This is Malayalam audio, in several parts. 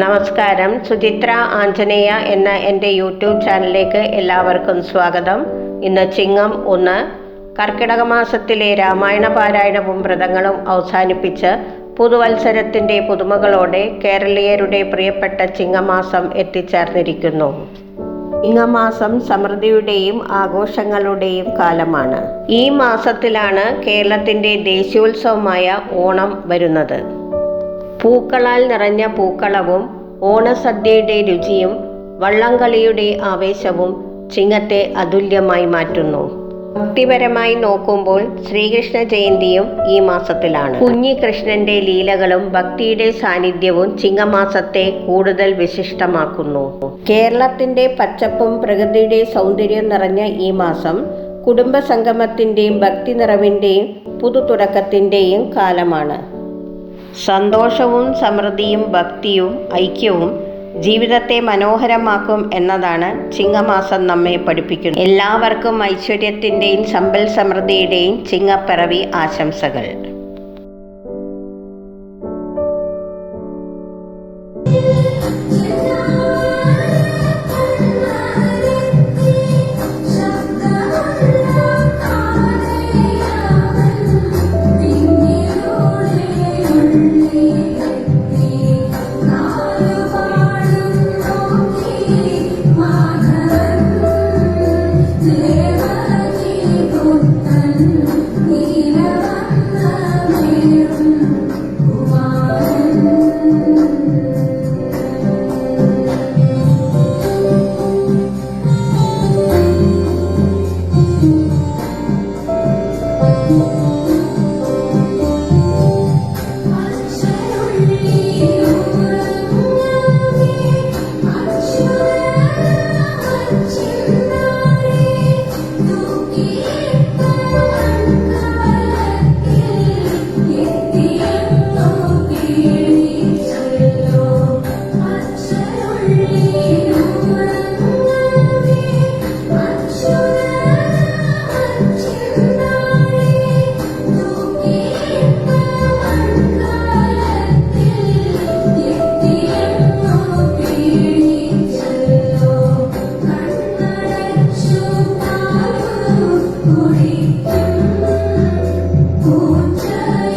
നമസ്കാരം. സുചിത്ര ആഞ്ജനേയ എന്ന എന്റെ യൂട്യൂബ് ചാനലിലേക്ക് എല്ലാവർക്കും സ്വാഗതം. ഇന്ന് ചിങ്ങം ഒന്ന് കർക്കിടക മാസത്തിലെ രാമായണ പാരായണവും വ്രതങ്ങളും അവസാനിപ്പിച്ച് പുതുവത്സരത്തിന്റെ പുതുമകളോടെ കേരളീയരുടെ പ്രിയപ്പെട്ട ചിങ്ങമാസം എത്തിച്ചേർന്നിരിക്കുന്നു. ചിങ്ങമാസം സമൃദ്ധിയുടെയും ആഘോഷങ്ങളുടെയും കാലമാണ്. ഈ മാസത്തിലാണ് കേരളത്തിന്റെ ദേശീയോത്സവമായ ഓണം വരുന്നത്. പൂക്കളാൽ നിറഞ്ഞ പൂക്കളവും ഓണസദ്യയുടെ രുചിയും വള്ളംകളിയുടെ ആവേശവും ചിങ്ങത്തെ അതുല്യമായി മാറ്റുന്നു. ഭക്തിപരമായി നോക്കുമ്പോൾ ശ്രീകൃഷ്ണ ജയന്തിയും ഈ മാസത്തിലാണ്. കുഞ്ഞികൃഷ്ണന്റെ ലീലകളും ഭക്തിയുടെ സാന്നിധ്യവും ചിങ്ങമാസത്തെ കൂടുതൽ വിശിഷ്ടമാക്കുന്നു. കേരളത്തിന്റെ പച്ചപ്പും പ്രകൃതിയുടെ സൗന്ദര്യം നിറഞ്ഞ ഈ മാസം കുടുംബ സംഗമത്തിന്റെയും ഭക്തി നിറവിന്റെയും പുതുതുടക്കത്തിന്റെയും കാലമാണ്. സന്തോഷവും സമൃദ്ധിയും ഭക്തിയും ഐക്യവും ജീവിതത്തെ മനോഹരമാക്കും എന്നതാണ് ചിങ്ങമാസം നമ്മെ പഠിപ്പിക്കുന്നത്. എല്ലാവർക്കും ഐശ്വര്യത്തിന്റെയും സമ്പൽ സമൃദ്ധിയുടെയും ചിങ്ങപ്പിറവി ആശംസകൾ. 成真。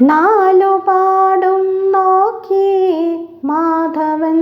നാലുപാടും നോക്കി മാധവൻ